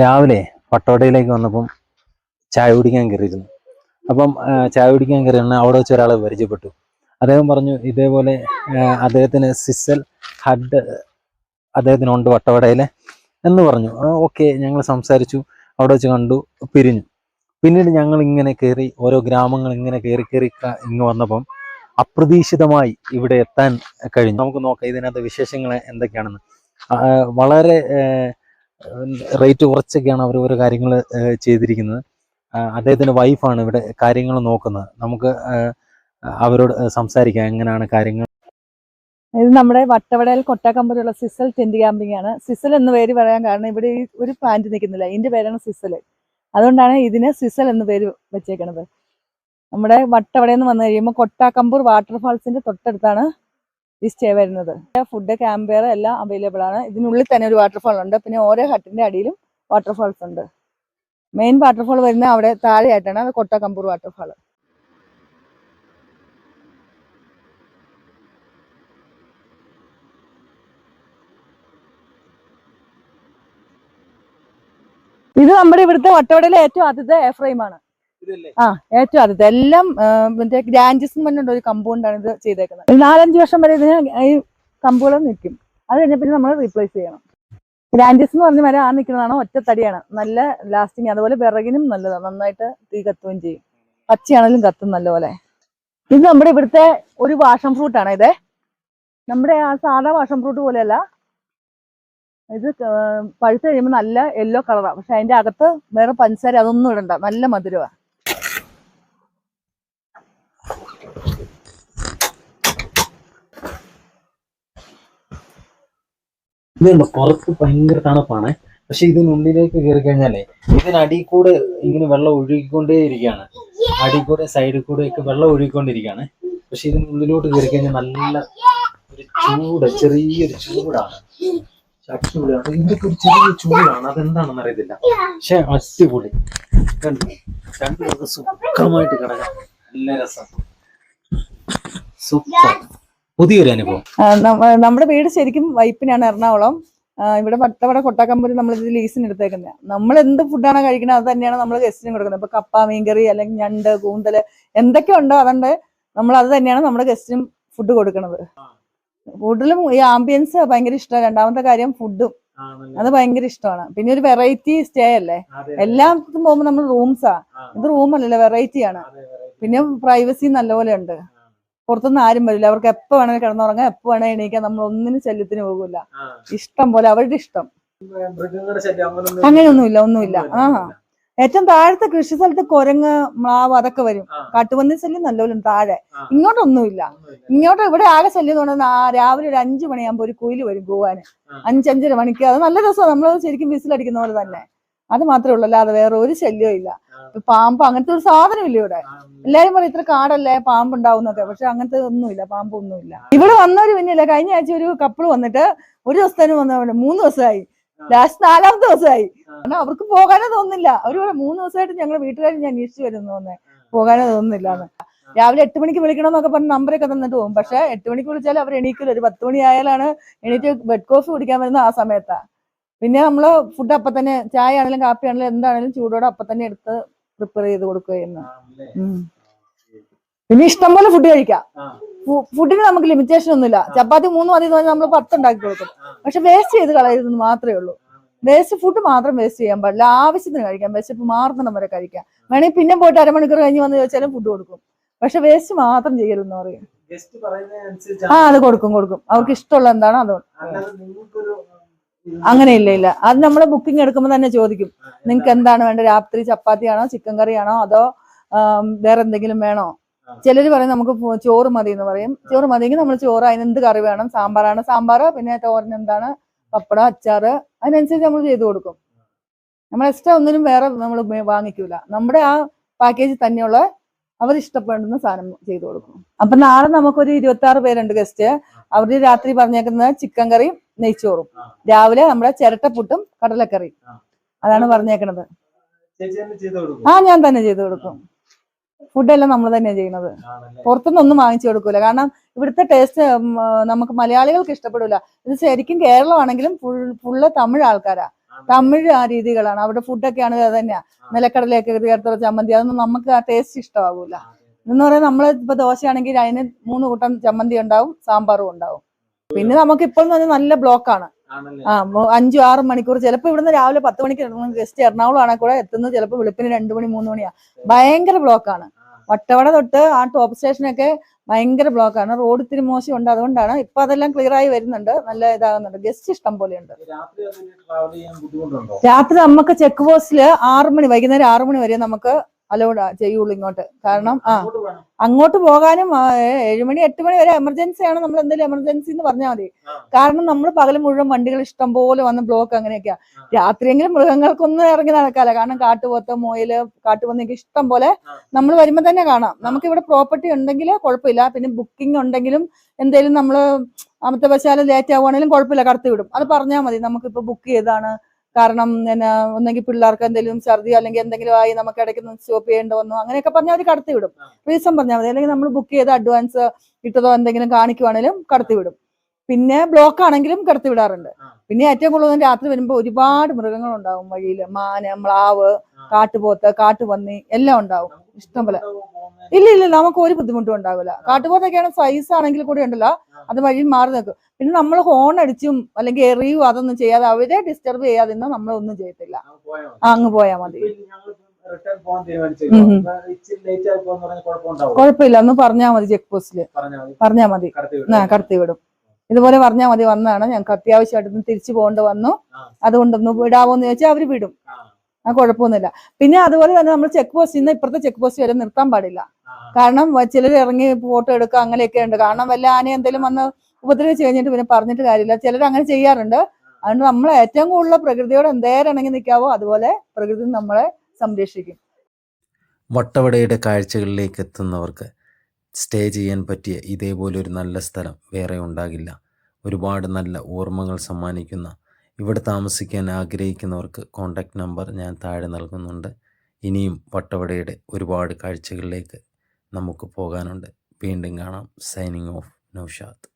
രാവിലെ പട്ടോടയിലേക്ക് വന്നപ്പം ചായ കുടിക്കാൻ കയറിയിരുന്നു. അപ്പം ചായ കുടിക്കാൻ കയറിയാണ് അവിടെ വെച്ച് ഒരാളെ പരിചയപ്പെട്ടു. അദ്ദേഹം പറഞ്ഞു ഇതേപോലെ അദ്ദേഹത്തിന് സിസൽ ഹഡ് അദ്ദേഹത്തിനുണ്ട് വട്ടവടയിലെ എന്ന് പറഞ്ഞു. ഓക്കെ ഞങ്ങൾ സംസാരിച്ചു. അവിടെ വെച്ച് കണ്ടു പിരിഞ്ഞു. പിന്നീട് ഞങ്ങൾ ഇങ്ങനെ കയറി ഓരോ ഗ്രാമങ്ങൾ ഇങ്ങനെ കയറി കയറി ഇങ്ങ് വന്നപ്പം അപ്രതീക്ഷിതമായി ഇവിടെ എത്താൻ കഴിഞ്ഞു. നമുക്ക് നോക്കാം ഇതിനകത്ത് വിശേഷങ്ങൾ എന്തൊക്കെയാണെന്ന്. വളരെ റേറ്റ് കുറച്ചൊക്കെയാണ് അവർ ഓരോ കാര്യങ്ങൾ ചെയ്തിരിക്കുന്നത്. അദ്ദേഹത്തിന്റെ വൈഫാണ് ഇവിടെ കാര്യങ്ങൾ നോക്കുന്നത്. നമുക്ക് അവരോട് സംസാരിക്കാം. എങ്ങനെയാണ് കാര്യങ്ങൾ? ഇത് നമ്മുടെ വട്ടവടയിൽ കൊട്ടാക്കമ്പലുള്ള സിസൽ ടെന്റ് ക്യാമ്പിംഗ് ആണ്. സിസൽ എന്ന് പേര് പറയാൻ കാരണം ഇവിടെ ഒരു പ്ലാന്റ് നിൽക്കുന്നില്ല. ഇതിന്റെ പേരാണ് സിസൽ. അതുകൊണ്ടാണ് ഇതിന് സിസൽ എന്ന് പേര് വെച്ചേക്കണത്. നമ്മുടെ വട്ടവടയെന്ന് വന്നു കഴിയുമ്പോൾ കൊട്ടാക്കമ്പൂർ വാട്ടർഫാൾസിന്റെ തൊട്ടടുത്താണ് ഈ സ്റ്റേ വരുന്നത്. ഫുഡ് ക്യാമ്പെയർ എല്ലാം അവൈലബിൾ ആണ്. ഇതിനുള്ളിൽ തന്നെ ഒരു വാട്ടർഫാൾ ഉണ്ട്. പിന്നെ ഓരോ ഹട്ടിന്റെ അടിയിലും വാട്ടർഫാൾസ് ഉണ്ട്. മെയിൻ വാട്ടർഫാൾ വരുന്നത് അവിടെ താഴെയായിട്ടാണ് അത് കൊട്ടക്കമ്പൂർ വാട്ടർഫാൾ ഇത് നമ്മുടെ ഇവിടുത്തെ വട്ടവടയിലെ ഏറ്റവും ആദ്യത്തെ എഫ്രൈം ആണ്. ആ ഏറ്റവും അത് എല്ലാം മറ്റേ ഗ്രാൻഡിസ് എന്ന് പറഞ്ഞിട്ട് ഒരു കമ്പൗണ്ടാണ് ഇത് ചെയ്തേക്കുന്നത്. നാലഞ്ച് വർഷം വരെ ഇതിന് ഈ കമ്പുകൾ നിൽക്കും. അത് കഴിഞ്ഞ പിന്നെ നമ്മൾ റീപ്ലേസ് ചെയ്യണം. ഗ്രാൻഡിസ് എന്ന് പറഞ്ഞ വരെ ആ നിൽക്കുന്നതാണ് ഒറ്റ തടിയാണ്. നല്ല ലാസ്റ്റിങ് അതുപോലെ വിറകിനും നല്ലതാണ്. നന്നായിട്ട് തീ കത്തുകയും ചെയ്യും. പച്ചയാണെങ്കിലും കത്തും നല്ലപോലെ. ഇത് നമ്മുടെ ഇവിടുത്തെ ഒരു വാഷം ഫ്രൂട്ട് ആണ് ഇതേ. നമ്മുടെ ആ സാധാ വാഷം ഫ്രൂട്ട് പോലെയല്ല. ഇത് പഴുത്ത് കഴിയുമ്പോൾ നല്ല യെല്ലോ കളറാണ് പക്ഷെ അതിന്റെ അകത്ത് വേറെ പഞ്ചസാര അതൊന്നും ഇടണ്ട. നല്ല മധുരമാണ് ഇതുണ്ട്. പുറത്ത് ഭയങ്കര തണുപ്പാണ്. പക്ഷെ ഇതിനുള്ളിലേക്ക് കയറി കഴിഞ്ഞാലേ ഇതിനടിയിൽ കൂടെ ഇങ്ങനെ വെള്ളം ഒഴുകിക്കൊണ്ടേ ഇരിക്കുകയാണ്. അടിയിൽ കൂടെ സൈഡിൽ കൂടെ ഒക്കെ വെള്ളം ഒഴുകിക്കൊണ്ടിരിക്കുകയാണ്. പക്ഷെ ഇതിനുള്ളിലോട്ട് കയറി കഴിഞ്ഞാൽ നല്ല ഒരു ചൂട് ചെറിയൊരു ചൂടാണ്. അടിപൊളിയാണ് ഇതിന്റെ ഒരു ചെറിയ ചൂടാണ്. അതെന്താണെന്ന് അറിയത്തില്ല. പക്ഷെ അടിപൊളി? രണ്ടു പേർക്ക് സുഖമായിട്ട് കിടക്കാം. നല്ല രസം. സൂപ്പർ. പുതിയൊരു അനുഭവം. നമ്മുടെ വീട് ശരിക്കും വൈപ്പിനാണ് എറണാകുളം. ഇവിടെ വട്ടവട കൊട്ടാക്കമ്പൂരി നമ്മൾ ഇത് ലീസിന് എടുത്തേക്കുന്നത് നമ്മൾ എന്ത് ഫുഡാണ് കഴിക്കുന്നത് അത് തന്നെയാണ് നമ്മൾ ഗസ്റ്റിന് കൊടുക്കുന്നത്. ഇപ്പൊ കപ്പ മീൻകറി അല്ലെങ്കിൽ ഞണ്ട് കൂന്തൽ എന്തൊക്കെ ഉണ്ടോ അതുകൊണ്ട് നമ്മൾ അത് തന്നെയാണ് നമ്മുടെ ഗസ്റ്റിനും ഫുഡ് കൊടുക്കുന്നത് കൂടുതലും ഈ ആംബിയൻസ് ഭയങ്കര ഇഷ്ടമാണ് രണ്ടാമത്തെ കാര്യം ഫുഡും അത് ഭയങ്കര ഇഷ്ടമാണ് പിന്നെ ഒരു വെറൈറ്റി സ്റ്റേ അല്ലേ? എല്ലാത്തിനും പോകുമ്പോൾ നമ്മൾ റൂംസാ ഇത് റൂം അല്ലല്ലോ വെറൈറ്റി ആണ്. പിന്നെ പ്രൈവസി നല്ലപോലെ ഉണ്ട്. പുറത്തുനിന്ന് ആരും വരില്ല. അവർക്ക് എപ്പോ വേണമെങ്കിൽ കിടന്നുറങ്ങാം എപ്പോ വേണമെങ്കിൽ എണീക്കാം. നമ്മൾ ഒന്നിനും ശല്യത്തിന് പോകില്ല ഇഷ്ടം പോലെ അവരുടെ ഇഷ്ടം. അങ്ങനെയൊന്നുമില്ല ഒന്നുമില്ല. ആ. ഏറ്റവും താഴത്തെ കൃഷി സ്ഥലത്ത് കുരങ്ങ് മ്ലാവ് അതൊക്കെ വരും. കാട്ടുപന്നി ശല്യം നല്ലപോലെ താഴെ. ഇങ്ങോട്ടൊന്നുമില്ല. ഇങ്ങോട്ട് ഇവിടെ ആകെ ശല്യം എന്ന് പറഞ്ഞാൽ ആ രാവിലെ ഒരു അഞ്ചു മണിയാകുമ്പോ ഒരു കുയിൽ വരും പോവാന്. അഞ്ചഞ്ചര മണിക്ക്. അത് നല്ല രസമാണ്. നമ്മൾ ശരിക്കും വിസിലടിക്കുന്ന പോലെ തന്നെ. അത് മാത്രമേ ഉള്ളൂ അല്ലാതെ വേറെ ഒരു ശല്യവും ഇല്ല. പാമ്പ് അങ്ങനത്തെ ഒരു സാധനമില്ല ഇല്ല ഇവിടെ എല്ലാരും പറയും ഇത്ര കാടല്ലേ പാമ്പ് ഉണ്ടാവുന്നൊക്കെ പക്ഷെ അങ്ങനത്തെ ഒന്നുമില്ല പാമ്പ് ഒന്നുമില്ല ഇവിടെ വന്നവര് പിന്നില്ല കഴിഞ്ഞ ആഴ്ച ഒരു കപ്പിൾ വന്നിട്ട് ഒരു ദിവസത്തേന് വന്നവര് മൂന്ന് ദിവസമായി. ലാസ്റ്റ് നാലാമത്തെ ദിവസമായി. കാരണം അവർക്ക് പോകാനോ തോന്നുന്നില്ല. അവർ ഇവിടെ മൂന്ന് ദിവസമായിട്ട് ഞങ്ങൾ വീട്ടുകാർ ഞാൻ അന്വേഷിച്ചു വരുന്നു തോന്നേ പോകാനോ തോന്നുന്നില്ല രാവിലെ എട്ട് മണിക്ക് വിളിക്കണം എന്നൊക്കെ പറഞ്ഞ് നമ്പറൊക്കെ തന്നിട്ട് പോകും. പക്ഷെ എട്ട് മണിക്ക് വിളിച്ചാൽ അവർ എണീക്കില്ല ഒരു പത്ത് മണി ആയാലാണ് എണീറ്റ് ബെഡ് കോഫി കുടിക്കാൻ വരുന്ന ആ സമയത്താ. പിന്നെ നമ്മൾ ഫുഡ് അപ്പൊ തന്നെ ചായ ആണെങ്കിലും കാപ്പി ആണെങ്കിലും എന്താണെങ്കിലും ചൂടോടെ അപ്പൊ തന്നെ എടുത്ത് പ്രിപ്പയർ ചെയ്ത് കൊടുക്കുകയെന്ന് പിന്നെ ഇഷ്ടം പോലെ ഫുഡ് കഴിക്കാം. ഫുഡിന് നമുക്ക് ലിമിറ്റേഷൻ ഒന്നുമില്ല. ചപ്പാത്തി മൂന്ന് മതി എന്ന് പറഞ്ഞാൽ നമ്മൾ പത്ത് ഉണ്ടാക്കി കൊടുക്കും. പക്ഷെ വേസ്റ്റ് ചെയ്ത് കളയരുതെന്ന് മാത്രമേ ഉള്ളൂ. വേസ്റ്റ് ഫുഡ് മാത്രം വേസ്റ്റ് ചെയ്യാൻ പാടില്ല. ആവശ്യത്തിന് കഴിക്കാം. വിശപ്പ് മാറുന്നിടം വരെ കഴിക്കാം. വേണമെങ്കിൽ പിന്നെ പോയിട്ട് അരമണിക്കൂർ കഴിഞ്ഞ് വന്ന് ചോദിച്ചാലും ഫുഡ് കൊടുക്കും. പക്ഷെ വേസ്റ്റ് മാത്രം ചെയ്യരുതെന്ന് പറയും. ആ അത് കൊടുക്കും കൊടുക്കും. അവർക്ക് ഇഷ്ടമുള്ള എന്താണോ അതുകൊണ്ട് അങ്ങനെ ഇല്ല. ഇല്ല അത് നമ്മൾ ബുക്കിംഗ് എടുക്കുമ്പോൾ തന്നെ ചോദിക്കും. നിങ്ങൾക്ക് എന്താണ് വേണ്ടത്? രാത്രി ചപ്പാത്തിയാണോ ചിക്കൻ കറിയാണോ അതോ വേറെ എന്തെങ്കിലും വേണോ? ചിലർ പറയും നമുക്ക് ചോറ് മതി എന്ന് പറയും. ചോറ് മതിയെങ്കിൽ നമ്മൾ ചോറ് അതിന് എന്ത് കറി വേണം? സാമ്പാറാണ്. സാമ്പാർ പിന്നെ തോരൻ എന്താണ്? പപ്പടം അച്ചാറ്. അതിനനുസരിച്ച് നമ്മൾ ചെയ്തു കൊടുക്കും. നമ്മൾ എക്സ്ട്രാ ഒന്നിനും വേറെ നമ്മൾ വാങ്ങിക്കൂല. നമ്മുടെ ആ പാക്കേജിൽ തന്നെയുള്ള അവർ ഇഷ്ടപ്പെടുന്ന സാധനം ചെയ്തു കൊടുക്കും. അപ്പൊ നാളെ നമുക്കൊരു ഇരുപത്തി ആറ് പേരുണ്ട് ഗസ്റ്റ് അവർ രാത്രി പറഞ്ഞേക്കുന്നത് ചിക്കൻ കറിയും നെയ്ച്ചോറും. രാവിലെ നമ്മുടെ ചിരട്ടപ്പുട്ടും കടലക്കറിയും. അതാണ് പറഞ്ഞേക്കണത്. ആ ഞാൻ തന്നെ ചെയ്തു കൊടുക്കും. ഫുഡെല്ലാം നമ്മൾ തന്നെയാണ് ചെയ്യുന്നത്? പുറത്തുനിന്ന് ഒന്നും വാങ്ങിച്ചു കൊടുക്കൂല. കാരണം ഇവിടുത്തെ ടേസ്റ്റ് നമുക്ക് മലയാളികൾക്ക് ഇഷ്ടപ്പെടില്ല ഇത് ശരിക്കും കേരളമാണെങ്കിലും ഫുൾ ഫുള്ള് തമിഴ് ആൾക്കാരാ. തമിഴ് ആ രീതികളാണ്. അവിടെ ഫുഡൊക്കെ ആണെങ്കിൽ അത് തന്നെയാ. നിലക്കടലയൊക്കെ ചേർത്തുള്ള ചമ്മന്തി. അതൊന്നും നമുക്ക് ആ ടേസ്റ്റ് ഇഷ്ടമാകൂല എന്ന് പറയുന്നത് നമ്മൾ ഇപ്പൊ ദോശയാണെങ്കിൽ അതിന് മൂന്ന് കൂട്ടം ചമ്മന്തി ഉണ്ടാവും സാമ്പാറും ഉണ്ടാവും. പിന്നെ നമുക്ക് എന്ന് പറഞ്ഞാൽ നല്ല ബ്ലോക്കാണ്. ആ അഞ്ചു ആറ് മണിക്കൂർ ചിലപ്പോ ഇവിടുന്ന് രാവിലെ പത്ത് മണിക്ക് ഗസ്റ്റ് എറണാകുളം ആണെങ്കിൽ കൂടെ എത്തുന്നത് ചിലപ്പോ വെളുപ്പിന് രണ്ടു മണി മൂന്ന് മണിയാ. ഭയങ്കര ബ്ലോക്കാണ്. വട്ടവട തൊട്ട് ആ ടോപ്പ് സ്റ്റേഷനൊക്കെ ഭയങ്കര ബ്ലോക്കാണ്. റോഡ് ഇത്തിരി മോശമുണ്ട് അതുകൊണ്ടാണ് ഇപ്പൊ അതെല്ലാം ക്ലിയർ ആയി വരുന്നുണ്ട്. നല്ല ഇതാകുന്നുണ്ട്. ഗസ്റ്റ് ഇഷ്ടം പോലെയുണ്ട്. രാത്രി നമുക്ക് ചെക്ക് പോസ്റ്റിൽ ആറുമണി വൈകുന്നേരം ആറുമണി വരെ നമുക്ക് അലൗഡ് ചെയ്യുള്ളൂ ഇങ്ങോട്ട്. കാരണം ആ അങ്ങോട്ട് പോകാനും ഏഴുമണി മണി എട്ട് മണി വരെ എമർജൻസി ആണ് നമ്മൾ എന്തെങ്കിലും എമർജൻസി എന്ന് പറഞ്ഞാൽ മതി. കാരണം നമ്മൾ പകൽ മുഴുവൻ വണ്ടികൾ ഇഷ്ടം പോലെ വന്ന് ബ്ലോക്ക് അങ്ങനെയൊക്കെയാ. രാത്രിയെങ്കിലും മൃഗങ്ങൾക്കൊന്നും ഇറങ്ങി നടക്കാല കാരണം കാട്ടുപോത്ത് മോയിൽ കാട്ടുപന്നിക്ക് ഇഷ്ടം പോലെ നമ്മൾ വരുമ്പോൾ തന്നെ കാണാം. നമുക്ക് ഇവിടെ പ്രോപ്പർട്ടി ഉണ്ടെങ്കിൽ കുഴപ്പമില്ല. പിന്നെ ബുക്കിംഗ് ഉണ്ടെങ്കിലും എന്തെങ്കിലും നമ്മൾ അമത്തവശാലും ലേറ്റ് ആവുകയാണെങ്കിലും കുഴപ്പമില്ല. കടത്തി വിടും. അത് പറഞ്ഞാൽ മതി. നമുക്കിപ്പോൾ ബുക്ക് ചെയ്താണ് കാരണം പിന്നെ ഒന്നെങ്കിൽ പിള്ളേർക്ക് എന്തെങ്കിലും ഛർദി അല്ലെങ്കിൽ എന്തെങ്കിലും ആയി നമുക്ക് ഇടയ്ക്ക് സ്റ്റോപ്പ് ചെയ്യേണ്ടി വന്നു അങ്ങനെയൊക്കെ പറഞ്ഞാൽ അവർ കടത്തിവിടും. റീസൺ പറഞ്ഞാൽ മതി. അല്ലെങ്കിൽ നമ്മൾ ബുക്ക് ചെയ്ത അഡ്വാൻസ് ഇട്ടതോ എന്തെങ്കിലും കാണിക്കുവാണെങ്കിലും കടത്തിവിടും പിന്നെ ബ്ലോക്ക് ആണെങ്കിലും കടത്തിവിടാറുണ്ട് പിന്നെ ഏറ്റവും കൂടുതൽ രാത്രി വരുമ്പോൾ ഒരുപാട് മൃഗങ്ങൾ ഉണ്ടാവും വഴിയിൽ മാന മ്ലാവ് കാട്ടുപോത്ത് കാട്ടുപന്നി എല്ലാം ഉണ്ടാവും. നമുക്ക് ഇല്ല ഇല്ല നമുക്ക് ഒരു ബുദ്ധിമുട്ടും ഉണ്ടാവില്ല. കാട്ടുപോത്തൊക്കെയാണ് സൈസ് ആണെങ്കിൽ കൂടി ഉണ്ടല്ലോ അത് വഴി മാറി നിൽക്കും. പിന്നെ നമ്മൾ ഹോൺ അടിച്ചും അല്ലെങ്കിൽ എറിയും അതൊന്നും ചെയ്യാതെ അവരെ ഡിസ്റ്റർബ് ചെയ്യാതെ നമ്മൾ ഒന്നും ചെയ്യത്തില്ല. അങ്ങ് പോയാൽ മതി. കുഴപ്പമില്ല ഒന്ന് പറഞ്ഞാൽ മതി ചെക്ക് പോസ്റ്റിൽ പറഞ്ഞാൽ മതി. കടത്തി ആ വിടും. കടത്തി വിടും. ഇതുപോലെ പറഞ്ഞാൽ മതി വന്നതാണ് ഞങ്ങൾക്ക് അത്യാവശ്യമായിട്ട് ഒന്ന് തിരിച്ചു പോകേണ്ടി വന്നു. അതുകൊണ്ടൊന്ന് വിടാവോന്ന് ചോദിച്ചാൽ അവർ വിടും. ആ, കുഴപ്പമൊന്നുമില്ല. പിന്നെ അതുപോലെ തന്നെ നമ്മൾ ചെക്ക് പോസ്റ്റ് നിന്ന് ഇപ്പുറത്തെ ചെക്ക് പോസ്റ്റ് വരെ നിർത്താൻ പാടില്ല. കാരണം ചിലർ ഇറങ്ങി ഫോട്ടോ എടുക്കുക അങ്ങനെയൊക്കെ ഉണ്ട്. കാരണം വല്ല ആന എന്തെങ്കിലും വന്ന് ഉപദ്രവിച്ച് കഴിഞ്ഞിട്ട് പിന്നെ പറഞ്ഞിട്ട് കാര്യമില്ല. ചിലർ അങ്ങനെ ചെയ്യാറുണ്ട്. അതുകൊണ്ട് നമ്മൾ ഏറ്റവും കൂടുതൽ പ്രകൃതിയോട് എന്തേരം ഇണങ്ങി നിൽക്കാവോ അതുപോലെ പ്രകൃതി നമ്മളെ സംരക്ഷിക്കും. വട്ടവടയുടെ കാഴ്ചകളിലേക്ക് എത്തുന്നവർക്ക് സ്റ്റേ ചെയ്യാൻ പറ്റിയ ഇതേപോലെ ഒരു നല്ല സ്ഥലം വേറെ ഉണ്ടാകില്ല. ഒരുപാട് നല്ല ഓർമ്മകൾ സമ്മാനിക്കുന്ന ഇവിടെ താമസിക്കാൻ ആഗ്രഹിക്കുന്നവർക്ക് കോൺടാക്റ്റ് നമ്പർ ഞാൻ താഴെ നൽകുന്നുണ്ട്. ഇനിയും വട്ടവടയുടെ ഒരുപാട് കാഴ്ചകളിലേക്ക് നമുക്ക് പോകാനുണ്ട്. വീണ്ടും കാണാം. Signing off Naushad.